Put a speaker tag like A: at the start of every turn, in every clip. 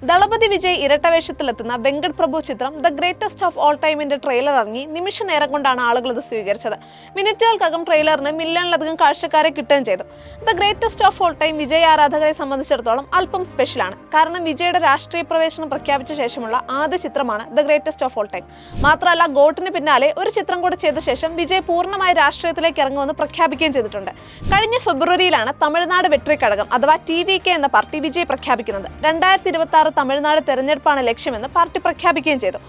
A: ദളപതി വിജയ് ഇരട്ടവേഷത്തിലെത്തുന്ന വെങ്കട് പ്രഭു ചിത്രം the greatest of all ടൈമിന്റെ trailer ഇറങ്ങി നിമിഷ നേരം കൊണ്ടാണ് ആളുകൾ ഇത് സ്വീകരിച്ചത്. മിനിറ്റുകൾക്കകം ട്രെയിലറിന് മില്യണിലധികം കാഴ്ചക്കാരെ കിട്ടുകയും ചെയ്തു. The greatest of all time Vijay ആരാധകരെ സംബന്ധിച്ചിടത്തോളം അല്പം സ്പെഷ്യലാണ് കാരണം വിജയുടെ രാഷ്ട്രീയ പ്രവേശനം പ്രഖ്യാപിച്ച ശേഷമുള്ള ആദ്യ ചിത്രമാണ് the greatest of all time. മാത്രമല്ല ഗോട്ടിന് പിന്നാലെ ഒരു ചിത്രം കൂടെ ചെയ്ത ശേഷം വിജയ് പൂർണമായി രാഷ്ട്രീയത്തിലേക്ക് ഇറങ്ങുമെന്ന് പ്രഖ്യാപിക്കുകയും ചെയ്തിട്ടുണ്ട്. കഴിഞ്ഞ ഫെബ്രുവരിയിലാണ് തമിഴ്നാട് വെട്രി ഘടകം അഥവാ ടി വി കെ എന്ന പാർട്ടി വിജയ് പ്രഖ്യാപിക്കുന്നത്. രണ്ടായിരത്തി ഇരുപത്തി ആറ് തമിഴ്നാട് തെരഞ്ഞെടുപ്പാണ് ലക്ഷ്യമെന്ന് പാർട്ടി പ്രഖ്യാപിക്കുകയും ചെയ്തു.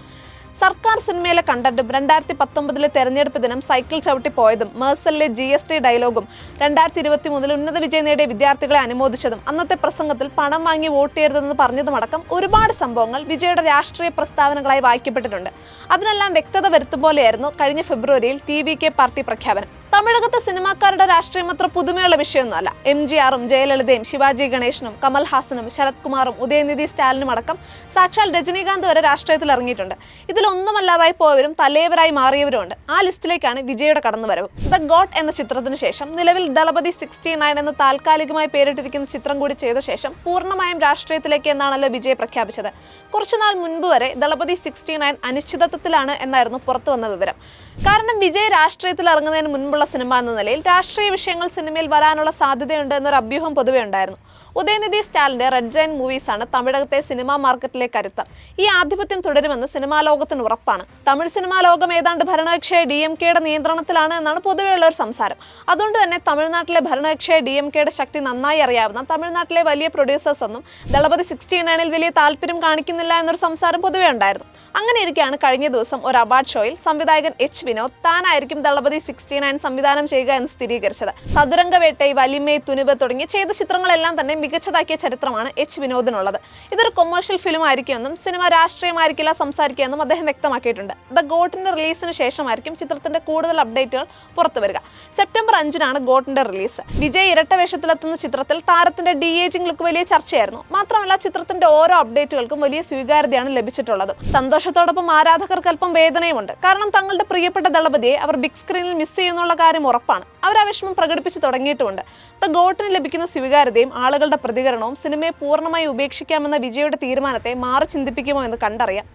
A: സർക്കാർ സിനിമയിലെ കണ്ടന്റും രണ്ടായിരത്തി പത്തൊമ്പതിലെ തെരഞ്ഞെടുപ്പ് ദിനം സൈക്കിൾ ചവിട്ടി പോയതും മേഴ്സലിലെ ജി എസ് ടി ഡയലോഗും രണ്ടായിരത്തി ഇരുപത്തി മൂന്നിൽ ഉന്നത വിജയം നേടിയ വിദ്യാർത്ഥികളെ അനുമോദിച്ചതും അന്നത്തെ പ്രസംഗത്തിൽ പണം വാങ്ങി വോട്ട് ചെയ്യരുതെന്ന് പറഞ്ഞതുമടക്കം ഒരുപാട് സംഭവങ്ങൾ വിജയുടെ രാഷ്ട്രീയ പ്രസ്താവനകളായി വായിക്കപ്പെട്ടിട്ടുണ്ട്. അതിനെല്ലാം വ്യക്തത വരുത്തും പോലെയായിരുന്നു കഴിഞ്ഞ ഫെബ്രുവരിയിൽ ടി വി കെ പാർട്ടി പ്രഖ്യാപനം. തമിഴകത്തെ സിനിമാക്കാരുടെ രാഷ്ട്രീയം അത്ര പുതുമയുള്ള വിഷയമൊന്നുമല്ല. എം ജി ആറും ജയലളിതയും ശിവാജി ഗണേശനും കമൽഹാസനും ശരത് കുമാറും ഉദയനിധി സ്റ്റാലിനും അടക്കം സാക്ഷാൽ രജനീകാന്ത് വരെ രാഷ്ട്രീയത്തിൽ ഇറങ്ങിയിട്ടുണ്ട്. ഇതിലൊന്നുമല്ലാതായി പോയവരും തലയവരായി മാറിയവരുമുണ്ട് ആ ലിസ്റ്റിലേക്കാണ് വിജയുടെ കടന്നുവരവ്. ദ ഗോഡ് എന്ന ചിത്രത്തിന് ശേഷം നിലവിൽ ദളപതി സിക്സ്റ്റി നയൻ എന്ന താൽക്കാലികമായി പേരിട്ടിരിക്കുന്ന ചിത്രം കൂടി ചെയ്ത ശേഷം പൂർണമായും രാഷ്ട്രീയത്തിലേക്ക് എന്നാണല്ലോ വിജയ് പ്രഖ്യാപിച്ചത്. കുറച്ചുനാൾ മുൻപ് വരെ ദളപതി സിക്സ്റ്റി നയൻ അനിശ്ചിതത്വത്തിലാണ് എന്നായിരുന്നു പുറത്തു വന്ന വിവരം. കാരണം വിജയ് രാഷ്ട്രീയത്തിൽ ഇറങ്ങുന്നതിന് മുൻപുള്ള സിനിമ എന്ന നിലയിൽ രാഷ്ട്രീയ വിഷയങ്ങൾ സിനിമയിൽ വരാനുള്ള സാധ്യതയുണ്ട് എന്നൊരു അഭ്യൂഹം പൊതുവെ ഉണ്ടായിരുന്നു. ഉദയനിധി സ്റ്റാലിന്റെ റെഡ് ജൈൻ മൂവീസ് ആണ് തമിഴകത്തെ സിനിമാ മാർക്കറ്റിലെ കരുത്ത്. ഈ ആധിപത്യം തുടരുമെന്ന് സിനിമാ ലോകത്തിന് ഉറപ്പാണ്. തമിഴ് സിനിമാ ലോകം ഏതാണ്ട് ഭരണകക്ഷിയായ ഡി എം കെയുടെ നിയന്ത്രണത്തിലാണ് എന്നാണ് പൊതുവെയുള്ള ഒരു സംസാരം. അതുകൊണ്ട് തന്നെ തമിഴ്നാട്ടിലെ ഭരണകക്ഷിയായ ഡി എം കെയുടെ ശക്തി നന്നായി അറിയാവുന്ന തമിഴ്നാട്ടിലെ വലിയ പ്രൊഡ്യൂസേഴ്സ് ഒന്നും ദളപതി സിക്സ്റ്റി നയനിൽ വലിയ താല്പര്യം കാണിക്കുന്നില്ല എന്നൊരു സംസാരം പൊതുവേ ഉണ്ടായിരുന്നു. അങ്ങനെ ഇരിക്കുകയാണ് കഴിഞ്ഞ ദിവസം ഒരു അവാർഡ് ഷോയിൽ സംവിധായകൻ എച്ച് വിനോദ് താനായിരിക്കും ദളപതി സിക്സ്റ്റി നയൻ സംവിധാനം ചെയ്യുക എന്ന് സ്ഥിരീകരിച്ചത്. സതുരംഗവേട്ടൈ വലിമേ തുനിവ് തുടങ്ങി ചെയ്ത ചിത്രങ്ങളെല്ലാം തന്നെ മികച്ചതാക്കിയ ചരിത്രമാണ് എച്ച് വിനോദിനുള്ളത്. ഇതൊരു കൊമേഴ്ഷ്യൽ ഫിലിം ആയിരിക്കുമെന്നും സിനിമ രാഷ്ട്രീയമായിരിക്കില്ല സംസാരിക്കുകയെന്നും അദ്ദേഹം വ്യക്തമാക്കിയിട്ടുണ്ട്. ദ ഗോട്ടിന്റെ റിലീസിന് ശേഷമായിരിക്കും ചിത്രത്തിന്റെ കൂടുതൽ അപ്ഡേറ്റുകൾ പുറത്തു വരിക. സെപ്റ്റംബർ അഞ്ചിനാണ് ഗോട്ടിന്റെ റിലീസ് വിജയ് ഇരട്ട വേഷത്തിലെത്തുന്ന ചിത്രത്തിൽ താരത്തിന്റെ ഡി ഏജിംഗ് ലുക്ക് വലിയ ചർച്ചയായിരുന്നു. മാത്രമല്ല ചിത്രത്തിന്റെ ഓരോ അപ്ഡേറ്റുകൾക്കും വലിയ സ്വീകാര്യതയാണ് ലഭിച്ചിട്ടുള്ളത്. സന്തോഷത്തോടൊപ്പം ആരാധകർക്ക് അല്പം വേദനയുമുണ്ട്. കാരണം തങ്ങളുടെ പ്രിയപ്പെട്ട ദളപതിയെ അവർ ബിഗ് സ്ക്രീനിൽ മിസ് ചെയ്യുന്നുള്ള കാര്യം ഉറപ്പാണ്. അവർ ആ വിഷമം പ്രകടിപ്പിച്ചു തുടങ്ങിയിട്ടുമുണ്ട്. ദ ഗോട്ടിന് ലഭിക്കുന്ന സ്വീകാര്യതയും ആളുകളുടെ പ്രതികരണവും സിനിമയെ പൂർണമായി ഉപേക്ഷിക്കാമെന്ന വിജയുടെ തീരുമാനത്തെ മാറി ചിന്തിപ്പിക്കുമോ എന്ന് കണ്ടറിയാം.